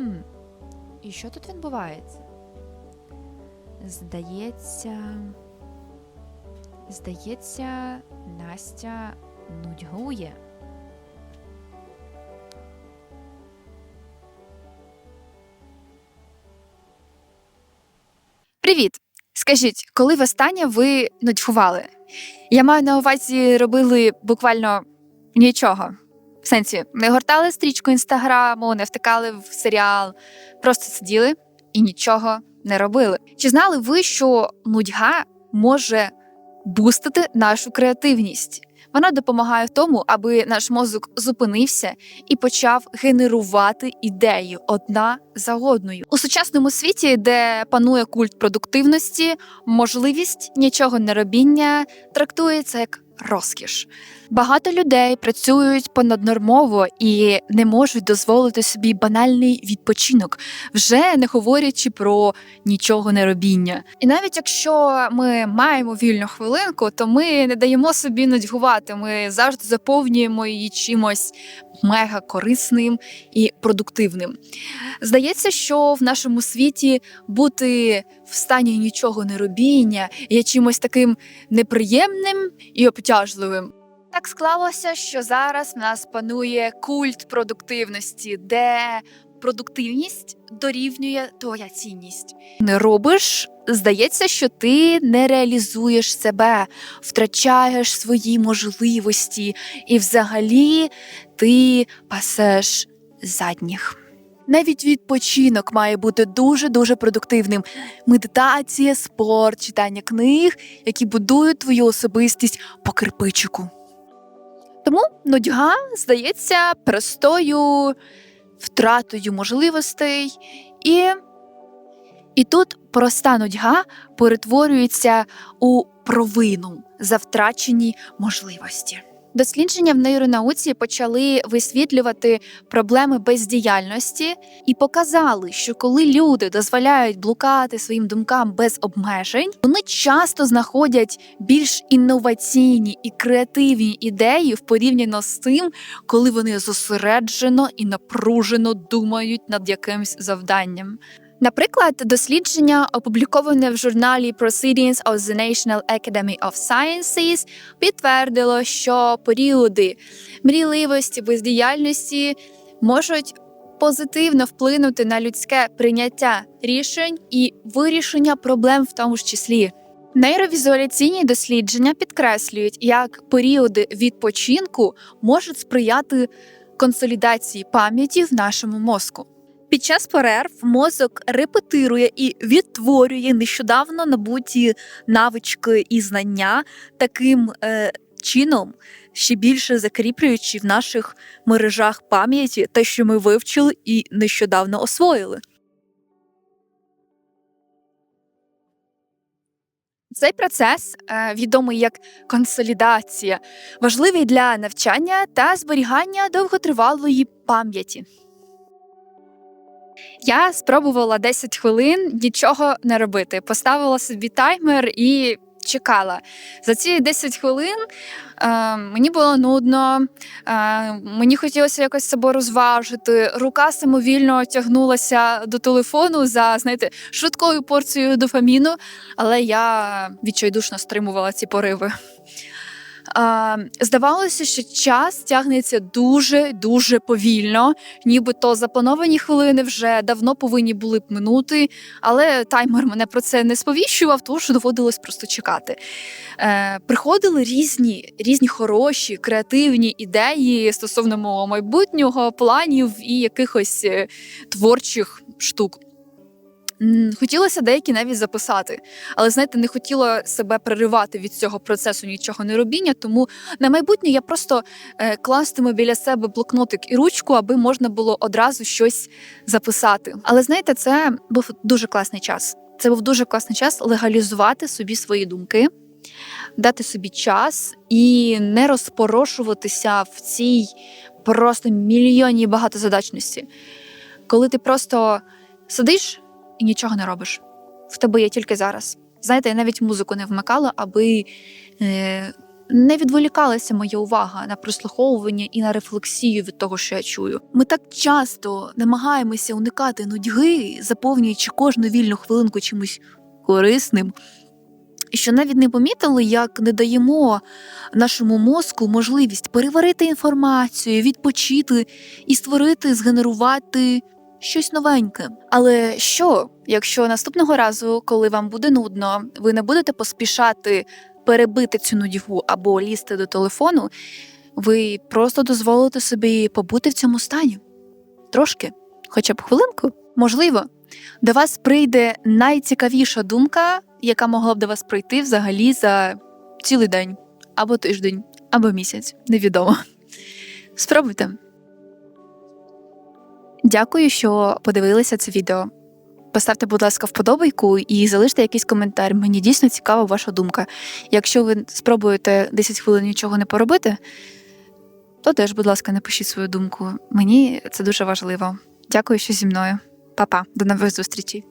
Хм, і що тут відбувається? Здається. Здається, Настя нудьгує. Привіт! Скажіть, коли востаннє ви нудьгували? Я маю на увазі робили буквально нічого. В сенсі, не гортали стрічку інстаграму, не втикали в серіал, просто сиділи і нічого не робили. Чи знали ви, що нудьга може бустити нашу креативність? Вона допомагає тому, аби наш мозок зупинився і почав генерувати ідеї одна за одною. У сучасному світі, де панує культ продуктивності, можливість нічого не робіння трактується як розкіш. Багато людей працюють понаднормово і не можуть дозволити собі банальний відпочинок, вже не говорячи про нічого не робіння. І навіть якщо ми маємо вільну хвилинку, то ми не даємо собі нудьгувати. Ми завжди заповнюємо її чимось мега корисним і продуктивним. Здається, що в нашому світі бути в стані нічого не робіння є чимось таким неприємним і обтяжливим. Так склалося, що зараз в нас панує культ продуктивності, де продуктивність дорівнює твоя цінність. Не робиш, здається, що ти не реалізуєш себе, втрачаєш свої можливості, і взагалі ти пасеш задніх. Навіть відпочинок має бути дуже дуже продуктивним. Медитація, спорт, читання книг, які будують твою особистість по кирпичику. Тому нудьга здається простою втратою можливостей, і, і тут проста нудьга перетворюється у провину за втрачені можливості. Дослідження в нейронауці почали висвітлювати проблеми бездіяльності і показали, що коли люди дозволяють блукати своїм думкам без обмежень, вони часто знаходять більш інноваційні і креативні ідеї в порівняно з тим, коли вони зосереджено і напружено думають над якимсь завданням. Наприклад, дослідження, опубліковане в журналі Proceedings of the National Academy of Sciences, підтвердило, що періоди мрійливості, бездіяльності можуть позитивно вплинути на людське прийняття рішень і вирішення проблем в тому ж числі. Нейровізуаляційні дослідження підкреслюють, як періоди відпочинку можуть сприяти консолідації пам'яті в нашому мозку. Під час перерв мозок репетирує і відтворює нещодавно набуті навички і знання таким е, чином, ще більше закріплюючи в наших мережах пам'яті те, що ми вивчили і нещодавно освоїли. Цей процес, е, відомий як консолідація, важливий для навчання та зберігання довготривалої пам'яті. Я спробувала 10 хвилин нічого не робити. Поставила собі таймер і чекала. За ці 10 хвилин е, мені було нудно, е, мені хотілося якось себе розважити. Рука самовільно тягнулася до телефону за знаєте, швидкою порцією дофаміну, але я відчайдушно стримувала ці пориви. Здавалося, що час тягнеться дуже дуже повільно, нібито заплановані хвилини вже давно повинні були б минути, але таймер мене про це не сповіщував, тож доводилось просто чекати. Е, Приходили різні, різні хороші, креативні ідеї стосовно мого майбутнього, планів і якихось е, творчих штук. Хотілося деякі навіть записати, але знаєте, не хотіла себе переривати від цього процесу нічого не робіння. Тому на майбутнє я просто е, кластиму біля себе блокнотик і ручку, аби можна було одразу щось записати. Але знаєте, це був дуже класний час. Це був дуже класний час легалізувати собі свої думки, дати собі час і не розпорошуватися в цій просто мільйонній багатозадачності. Коли ти просто сидиш і нічого не робиш. В тебе є тільки зараз. Знаєте, я навіть музику не вмикала, аби е, не відволікалася моя увага на прослуховування і на рефлексію від того, що я чую. Ми так часто намагаємося уникати нудьги, заповнюючи кожну вільну хвилинку чимось корисним, що навіть не помітили, як не даємо нашому мозку можливість переварити інформацію, відпочити і створити, згенерувати щось новеньке. Але що, якщо наступного разу, коли вам буде нудно, ви не будете поспішати перебити цю нудьгу або лізти до телефону, ви просто дозволите собі побути в цьому стані? Трошки, хоча б хвилинку, можливо, до вас прийде найцікавіша думка, яка могла б до вас прийти взагалі за цілий день, або тиждень, або місяць, невідомо. Спробуйте. Дякую, що подивилися це відео. Поставте, будь ласка, вподобайку і залиште якийсь коментар. Мені дійсно цікава ваша думка. Якщо ви спробуєте 10 хвилин нічого не поробити, то теж, будь ласка, напишіть свою думку. Мені це дуже важливо. Дякую, що зі мною. Па-па, до нових зустрічей.